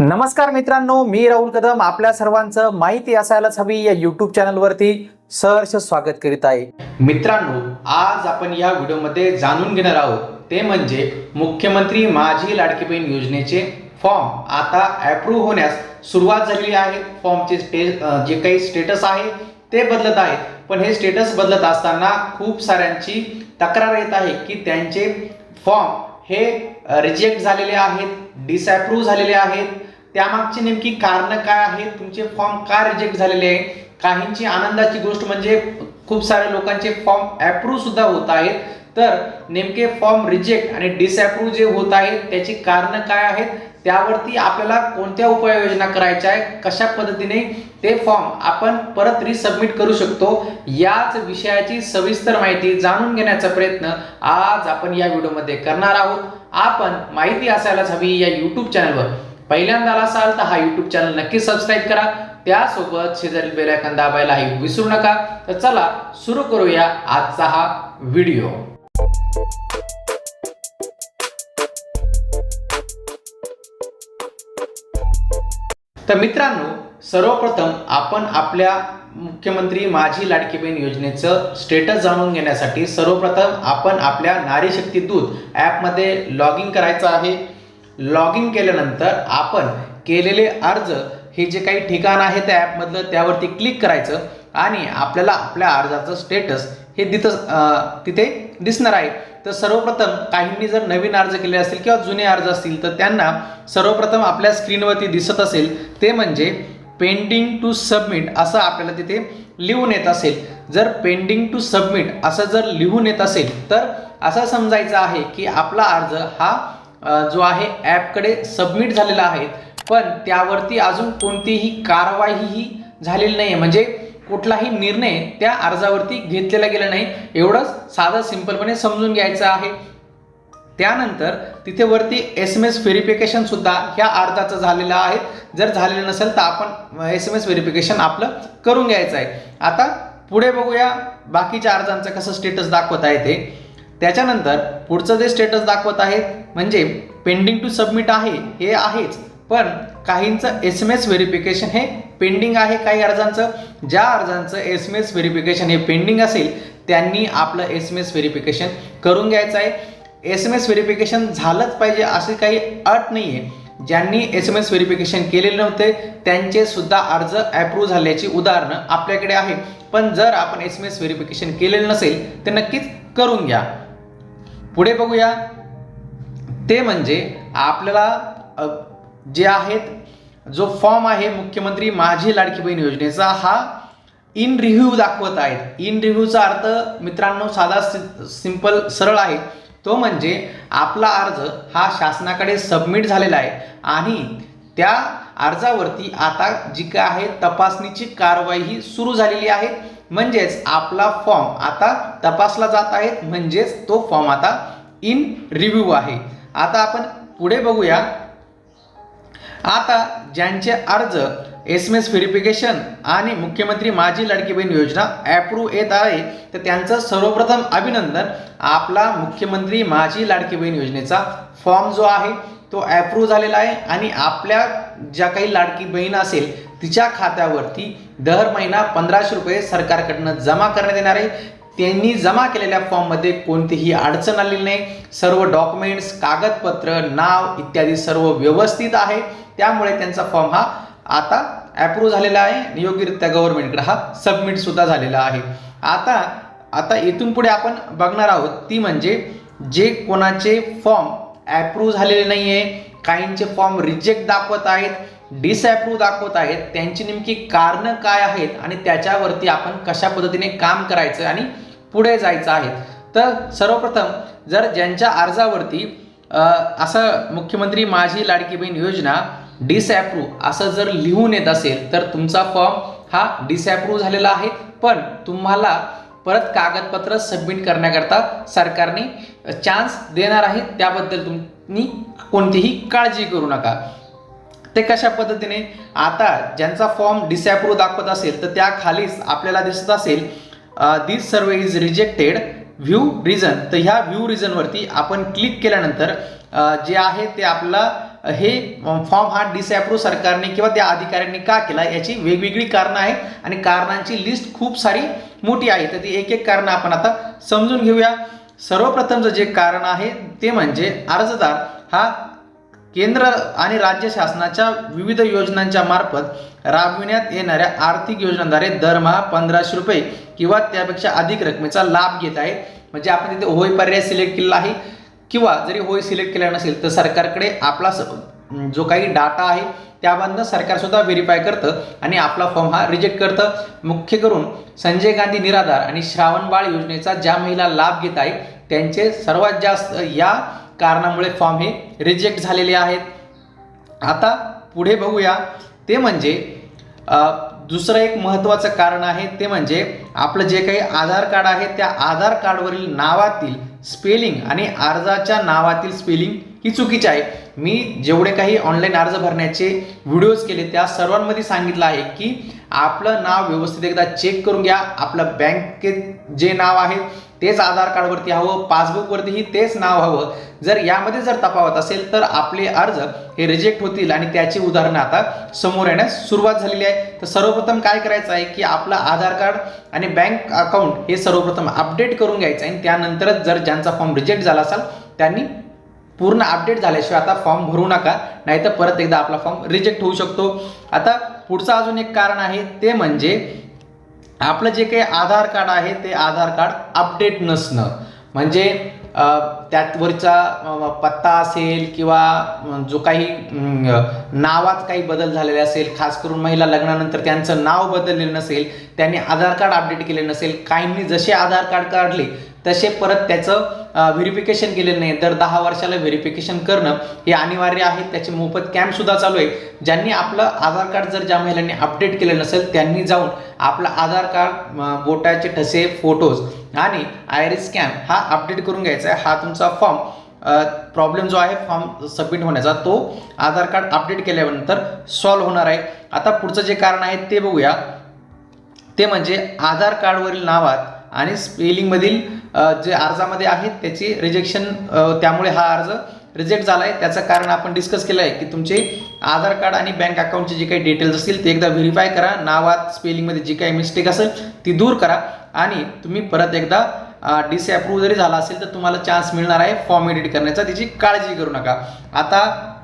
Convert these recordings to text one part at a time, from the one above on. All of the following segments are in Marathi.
नमस्कार मित्रांनो मी राहुल कदम. आपल्या सर्वांचं माहिती असायलाच हवी या युट्यूब चॅनलवरती सहर्ष स्वागत करीत आहे. मित्रांनो आज आपण या व्हिडिओमध्ये जाणून घेणार आहोत ते म्हणजे मुख्यमंत्री माझी लाडकी बहीण योजनेचे फॉर्म आता अप्रूव्ह होण्यास सुरुवात झालेली आहे. फॉर्मचे स्टे जे काही स्टेटस आहे ते बदलत आहे पण हे स्टेटस बदलत असताना खूप साऱ्यांची तक्रार येत आहे की त्यांचे फॉर्म हे रिजेक्ट झालेले आहेत डिसअप्रूव्ह झालेले आहेत. त्यामागची नेमकी कारणं काय आहेत? तुमचे फॉर्म का रिजेक्ट झालेले आहे काहींची आनंदाची गोष्ट म्हणजे खूप साऱ्या लोकांचे फॉर्म अप्रूव्ह सुद्धा होत आहेत. तर नेमके फॉर्म रिजेक्ट आणि डिसअप्रूव्ह जे होत आहेत त्याची कारणं काय आहेत? त्यावरती आपल्याला कोणत्या उपाययोजना करायच्या आहे कशा पद्धतीने ते फॉर्म आपण परत रिसबमिट करू शकतो? याच विषयाची सविस्तर माहिती जाणून घेण्याचा प्रयत्न आज आपण या व्हिडिओमध्ये करणार आहोत. आपण माहिती असायलाच हवी या यूट्यूब चॅनलवर पहिल्यांदा आला असाल तर हा युट्यूब चॅनल नक्की सबस्क्राईब करा. त्यासोबत शेजारील बेलायकन दाबायलाही विसरू नका. तर चला सुरू करूया आजचा हा व्हिडिओ तर मित्रांनो सर्वप्रथम आपण आपल्या मुख्यमंत्री माझी लाडकी बहीण योजनेचं स्टेटस जाणून घेण्यासाठी सर्वप्रथम आपण आपल्या नारी शक्ती दूत ॲपमध्ये लॉग इन करायचं आहे. लॉग इन केल्यानंतर आपण केलेले अर्ज हे जे काही ठिकाण आहे त्या ॲपमधलं त्यावरती क्लिक करायचं आणि आपल्याला आपल्या अर्जाचं स्टेटस हे तिथं तिथे दिसणार आहे. तर सर्वप्रथम काहींनी जर नवीन अर्ज केले असतील किंवा जुने अर्ज असतील तर त्यांना सर्वप्रथम आपल्या स्क्रीनवरती दिसत असेल ते म्हणजे पेंडिंग टू सबमिट असं आपल्याला तिथे लिहून येत असेल. जर पेंडिंग टू सबमिट असं जर लिहून येत असेल तर असं समजायचं आहे की आपला अर्ज हा जो आहे ॲपकडे सबमिट झालेला आहे. पण त्यावरती अजून कोणतीही कारवाईही झालेली नाही आहे म्हणजे कुठलाही निर्णय त्या अर्जावरती घेतलेला गेला नाही. एवढंच साधं सिंपलपणे समजून घ्यायचं आहे. त्यानंतर तिथे वरती एस एम एस व्हेरिफिकेशन सुद्धा ह्या अर्जाचं झालेलं आहे. जर झालेलं नसेल तर आपण एस एम एस व्हेरिफिकेशन आपलं करून घ्यायचं आहे. आता पुढे बघूया बाकीच्या अर्जांचं कसं स्टेटस दाखवत आहे ते त्याच्यानंतर पुढचं जे स्टेटस दाखवत आहे म्हणजे पेंडिंग टू सबमिट आहे हे आहेच. पण काहींचं एस एम एस व्हेरिफिकेशन हे पेंडिंग आहे काही अर्जांचं. ज्या अर्जांचं एस एम एस व्हेरिफिकेशन हे पेंडिंग असेल त्यांनी आपलं एस एम एस व्हेरिफिकेशन करून घ्यायचं आहे. एस एम एस व्हेरिफिकेशन झालंच पाहिजे अशी काही अट नाही आहे ज्यांनी एस एम एस व्हेरिफिकेशन केलेले नव्हते त्यांचे सुद्धा अर्ज अप्रूव्ह झाल्याची उदाहरणं आपल्याकडे आहे. पण जर आपण एस एम एस व्हेरिफिकेशन केलेलं नसेल तर नक्कीच करून घ्या. पुढे बघूया. ते म्हणजे आपल्याला जे आहेत जो फॉर्म आहे मुख्यमंत्री माझी लाडकी बहीण योजनेचा हा इन रिव्ह्यू दाखवत आहेत. इन रिव्ह्यूचा अर्थ मित्रांनो साधा सिंपल सरळ आहे. तो म्हणजे आपला अर्ज हा शासनाकडे सबमिट झालेला आहे आणि त्या अर्जावरती आता जी काय आहे तपासणीची कारवाई ही सुरू झालेली आहे. म्हणजेच आपला फॉर्म आता तपासला जात आहे म्हणजेच तो फॉर्म आता इन रिव्ह्यू आहे. आता आपण पुढे बघूया. आता ज्यांचे अर्ज एस एम एस व्हेरिफिकेशन आणि मुख्यमंत्री माझी लाडकी बहीण योजना अप्रूव्ह येत आहे तर त्यांचं सर्वप्रथम अभिनंदन. आपला मुख्यमंत्री माझी लाडकी बहीण योजनेचा फॉर्म जो आहे तो अप्रूव्ह झालेला आहे आणि आपल्या ज्या काही लाडकी बहीण असेल तिच्या खात्यावरती दर महिना पंधराशे रुपये सरकारकडनं जमा करण्यात येणार आहे. त्यांनी जमा केलेल्या फॉर्ममध्ये कोणतीही अडचण आलेली नाही. सर्व डॉक्युमेंट्स कागदपत्र नाव इत्यादी सर्व व्यवस्थित आहे. त्यामुळे त्यांचा फॉर्म हा आता अप्रूव्ह झालेला आहे योग्यरित्या गव्हर्नमेंटकडे हा सबमिट सुद्धा झालेला आहे. आता आता इथून पुढे आपण बघणार आहोत ती म्हणजे जे कोणाचे फॉर्म अप्रूव्ह झालेले नाही आहे काहींचे फॉर्म रिजेक्ट दाखवत आहेत डिसअप्रूव्ह दाखवत आहेत. त्यांची नेमकी कारणं काय आहेत आणि त्याच्यावरती आपण कशा पद्धतीने काम करायचं आणि पुढे जायचं आहे. तर सर्वप्रथम जर ज्यांच्या अर्जावरती असं मुख्यमंत्री माझी लाडकी बहीण योजना डिसअप्रूव्ह असं जर लिहून येत असेल तर तुमचा फॉर्म हा डिसअप्रूव्ह झालेला आहे. पण तुम्हाला परत कागदपत्र सबमिट करण्याकरता सरकारने चान्स देणार आहे. त्याबद्दल तुम्ही कोणतीही काळजी करू नका. ते कशा पद्धतीने? आता ज्यांचा फॉर्म डिसॅप्रूव्ह दाखवत असेल तर त्या खालीच आपल्याला दिसत असेल this survey is rejected view reason तर ह्या व्ह्यू रिझनवरती आपण क्लिक केल्यानंतर जे आहे ते आपला हे फॉर्म हा डिसॲप्रूव्ह सरकारने किंवा त्या अधिकाऱ्यांनी का केला? याची वेगवेगळी कारणं आहेत आणि कारणांची लिस्ट खूप सारी मोठी आहे. तर ती एक एक कारणं आपण आता समजून घेऊया. सर्वप्रथमचं जे कारण आहे ते म्हणजे अर्जदार हा केंद्र आणि राज्य शासनाच्या विविध योजनांच्या मार्फत राबविण्यात येणाऱ्या आर्थिक योजनांद्वारे दरमहा पंधराशे रुपये किंवा त्यापेक्षा अधिक रकमेचा लाभ घेत आहे. म्हणजे आपण तिथे होय पर्याय सिलेक्ट केलेला आहे. किंवा जरी होय सिलेक्ट केला नसेल तर सरकारकडे आपला स- जो काही डाटा आहे त्यामधनं सरकारसुद्धा व्हेरीफाय करतं आणि आपला फॉर्म हा रिजेक्ट करतं. मुख्य करून संजय गांधी निराधार आणि श्रावणबाळ योजनेचा ज्या महिला लाभ घेत आहे त्यांचे सर्वात जास्त या कारणामुळे फॉर्म हे रिजेक्ट झालेले आहेत. आता पुढे बघूया. ते म्हणजे दुसरं एक महत्त्वाचं कारण आहे ते म्हणजे आपलं जे काही आधार कार्ड आहे त्या आधार कार्डवरील नावातील स्पेलिंग आणि अर्जाच्या नावातील स्पेलिंग ही चुकीची आहे. मी जेवढे काही ऑनलाईन अर्ज भरण्याचे व्हिडिओज केले त्या सर्वांमध्ये सांगितलं आहे की आपलं नाव व्यवस्थित एकदा चेक करून घ्या. आपलं बँकेत जे नाव आहे तेच आधार कार्डवरती हवं पासबुकवरतीही तेच नाव हवं. जर यामध्ये जर तफावत असेल तर आपले अर्ज हे रिजेक्ट होतील आणि त्याची उदाहरणं आता समोर येण्यास सुरुवात झालेली आहे. तर सर्वप्रथम काय करायचं आहे की आपलं आधार कार्ड आणि बँक अकाउंट हे सर्वप्रथम अपडेट करून घ्यायचं आहे आणि त्यानंतरच जर ज्यांचा फॉर्म रिजेक्ट झाला असाल त्यांनी पूर्ण अपडेट झाल्याशिवाय आता फॉर्म भरू नका. नाहीतर परत एकदा आपला फॉर्म रिजेक्ट होऊ शकतो. आता पुढचं अजून एक कारण आहे ते म्हणजे आपलं जे काही आधार कार्ड आहे ते आधार कार्ड अपडेट नसणं. म्हणजे अ, त्यावरचा पत्ता असेल किंवा जो काही नावात काही बदल झालेले असेल खास करून महिला लग्नानंतर त्यांचं नाव बदललेलं नसेल त्यांनी आधार कार्ड अपडेट केले नसेल काहींनी जसे आधार कार्ड काढले तसे परत त्याचं व्हेरिफिकेशन केलेलं नाही. दर दहा वर्षाला व्हेरिफिकेशन करणं हे अनिवार्य आहे. त्याचे मोफत कॅम्पसुद्धा चालू आहे. ज्यांनी आपलं आधार कार्ड जर ज्या महिलांनी अपडेट केलेलं नसेल त्यांनी जाऊन आपलं आधार कार्ड बोटाचे ठसे फोटोज आणि आयरिस स्कॅन हा अपडेट करून घ्यायचा आहे. हा तुमचा फॉर्म प्रॉब्लेम जो आहे फॉर्म सबमिट होण्याचा तो आधार कार्ड अपडेट केल्यानंतर सॉल्व्ह होणार आहे. आता पुढचं जे कारण आहे ते बघूया. ते म्हणजे आधार कार्डवरील नावात आणि स्पेलिंगमधील जे अर्जामध्ये आहेत त्याची रिजेक्शन त्यामुळे हा अर्ज रिजेक्ट झाला आहे त्याचं कारण आपण डिस्कस केलं आहे की तुमचे आधार कार्ड आणि बँक अकाउंटचे जे काही डिटेल्स असतील ते एकदा व्हेरीफाय करा. नावात स्पेलिंगमध्ये जी काही मिस्टेक असेल ती दूर करा. आणि तुम्ही परत एकदा डिसअप्रूव्ह जरी झाला असेल तर तुम्हाला चान्स मिळणार आहे फॉर्म एडिट करण्याचा. त्याची काळजी करू नका. आता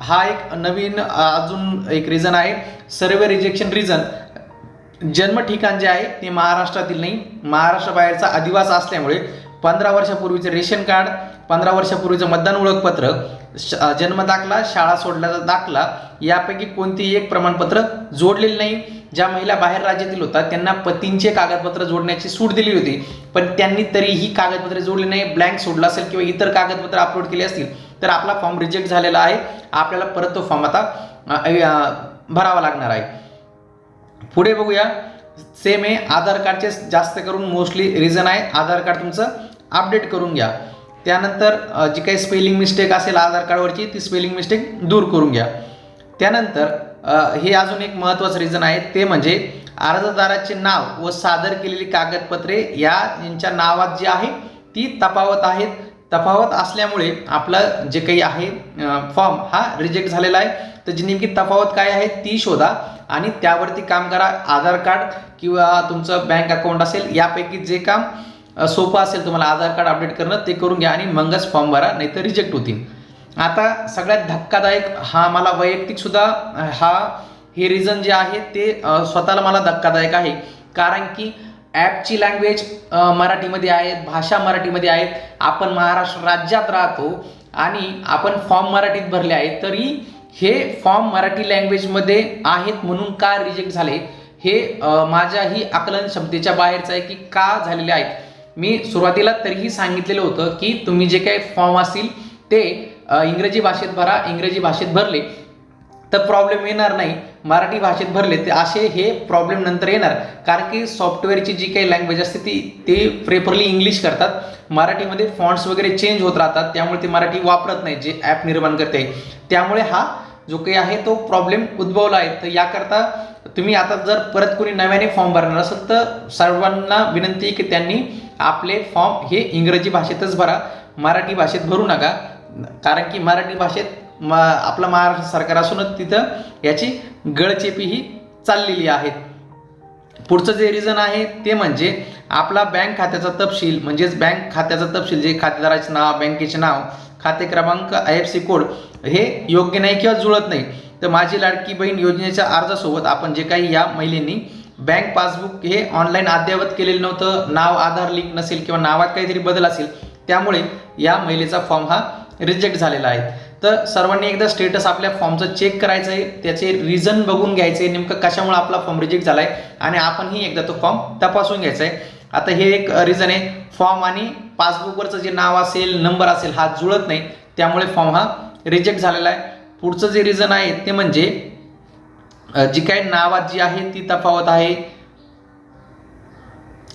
हा एक नवीन अजून एक रिझन आहे. सर्व रिजेक्शन रिझन जन्म ठिकाण जे आहे ते महाराष्ट्रातील नाही महाराष्ट्राबाहेरचा अधिवास असल्यामुळे पंधरा वर्षापूर्वीचं रेशन कार्ड पंधरा वर्षापूर्वीचं मतदान ओळखपत्र श- जन्म दाखला शाळा सोडल्याचा दाखला यापैकी कोणतेही एक प्रमाणपत्र जोडलेले नाही. ज्या महिला बाहेर राज्यातील होता त्यांना पतींचे कागदपत्र जोडण्याची सूट दिली होती. पण त्यांनी तरीही कागदपत्रे जोडली नाही. ब्लँक सोडला असेल किंवा इतर कागदपत्र अपलोड केले असतील तर आपला फॉर्म रिजेक्ट झालेला आहे. आपल्याला परत तो फॉर्म आता भरावा लागणार आहे. पुढे बघूया. सेम आहे. आधार कार्डचे जास्त करून मोस्टली रिझन आहे. आधार कार्ड तुमचं अपडेट करून घ्या. त्यानंतर जी काही स्पेलिंग मिस्टेक असेल आधार कार्डवरची ती स्पेलिंग मिस्टेक दूर करून घ्या. त्यानंतर हे अजून एक महत्त्वाचं रिझन आहे. ते म्हणजे अर्जदाराचे नाव व सादर केलेली कागदपत्रे या यांच्या नावात जी आहे ती तफावत आहेत. तफावत असल्यामुळे आपलं जे काही आहे फॉर्म हा रिजेक्ट झालेला आहे. तर जी नेमकी तफावत काय आहे ती शोधा आणि त्यावरती काम करा. आधार कार्ड किंवा तुमचं बँक अकाउंट असेल यापैकी जे काम सोपं असेल तुम्हाला आधार कार्ड अपडेट करणं ते करून घ्या आणि मगच फॉर्म भरा नाही तर रिजेक्ट होतील. आता सगळ्यात धक्कादायक हा मला वैयक्तिकसुद्धा हा हे रिझन जे आहे ते स्वतःला मला धक्कादायक आहे. कारण की ॲपची लँग्वेज मराठीमध्ये आहेत भाषा मराठीमध्ये आहेत आपण महाराष्ट्र राज्यात राहतो आणि आपण फॉर्म मराठीत भरले आहे तरी हे फॉर्म मराठी लँग्वेजमध्ये आहेत म्हणून का रिजेक्ट झाले? हे माझ्याही आकलन क्षमतेच्या बाहेरचं आहे की का झालेले आहेत? मी सुरुवातीला तरीही सांगितलेलं होतं की तुम्ही जे काही फॉर्म असतील ते इंग्रजी भाषेत भरा इंग्रजी भाषेत भरले तर प्रॉब्लेम येणार नाही. मराठी भाषेत भरले ते असे हे प्रॉब्लेम नंतर येणार. कारण की सॉफ्टवेअरची जी काही लँग्वेज असते ती ते प्रेफरली इंग्लिश करतात. मराठीमध्ये फॉन्ट्स वगैरे चेंज होत राहतात. त्यामुळे ते मराठी वापरत नाही जे ॲप निर्माण करते. त्यामुळे हा जो काही आहे तो प्रॉब्लेम उद्भवला आहे. तर याकरता तुम्ही आता जर परत कोणी नव्याने फॉर्म भरणार असेल तर सर्वांना विनंती आहे की त्यांनी आपले फॉर्म हे इंग्रजी भाषेतच भरा. मराठी भाषेत भरू नका. कारण की मराठी भाषेत म आपलं महाराष्ट्र सरकार असूनच तिथं याची गळचेपी ही चाललेली आहे. पुढचं जे रिझन आहे ते म्हणजे आपला बँक खात्याचा तपशील म्हणजेच बँक खात्याचा तपशील जे खातेदाराचे नाव बँकेचे नाव खाते क्रमांक आय एफ सी कोड हे योग्य नाही किंवा जुळत नाही. तर माझी लाडकी बहीण योजनेच्या अर्जासोबत आपण जे काही या महिलेंनी बँक पासबुक हे ऑनलाईन अद्ययावत केलेलं नव्हतं नाव आधार लिंक नसेल किंवा नावात काहीतरी बदल असेल त्यामुळे या महिलेचा फॉर्म हा रिजेक्ट झालेला आहे. तर सर्वांनी एकदा स्टेटस आपल्या फॉर्मचं चेक करायचं आहे त्याचे रिझन बघून घ्यायचं आहे नेमकं कशामुळे आपला फॉर्म रिजेक्ट झाला आहे आणि आपणही एकदा तो फॉर्म तपासून घ्यायचा आहे. आता हे एक रिझन आहे. फॉर्म आणि पासबुकवरचं जे नाव असेल नंबर असेल हा जुळत नाही. त्यामुळे फॉर्म हा रिजेक्ट झालेला आहे. पुढचं जे रिझन आहे ते म्हणजे जी काही नावात जी आहे ती तफावत आहे.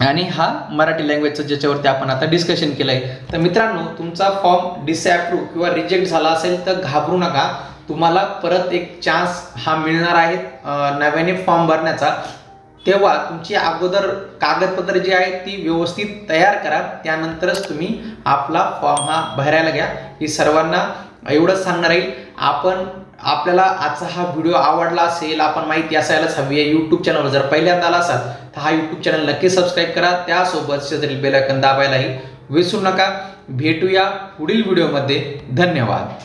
आणि हा मराठी लँग्वेजचं ज्याच्यावरती आपण आता डिस्कशन केलं आहे तर मित्रांनो तुमचा फॉर्म डिसॲप्रूव्ह किंवा रिजेक्ट झाला असेल तर घाबरू नका. तुम्हाला परत एक चान्स हा मिळणार आहे नव्याने फॉर्म भरण्याचा. तेव्हा तुमची अगोदर कागदपत्र जी आहेत ती व्यवस्थित तयार करा. त्यानंतरच तुम्ही आपला फॉर्म हा भरायला घ्या. ही सर्वांना एवढंच सांगणार आहे. आपण आपल्याला आजचा हा व्हिडिओ आवडला असेल आपण माहिती असायलाच हवी आहे. यूट्यूब चॅनलवर जर पहिल्यांदा आला असाल तर हा यूट्यूब चॅनल नक्की सबस्क्राईब करा. त्यासोबत शेजारील बेलायकन दाबायलाही विसरू नका. भेटूया पुढील व्हिडिओमध्ये धन्यवाद.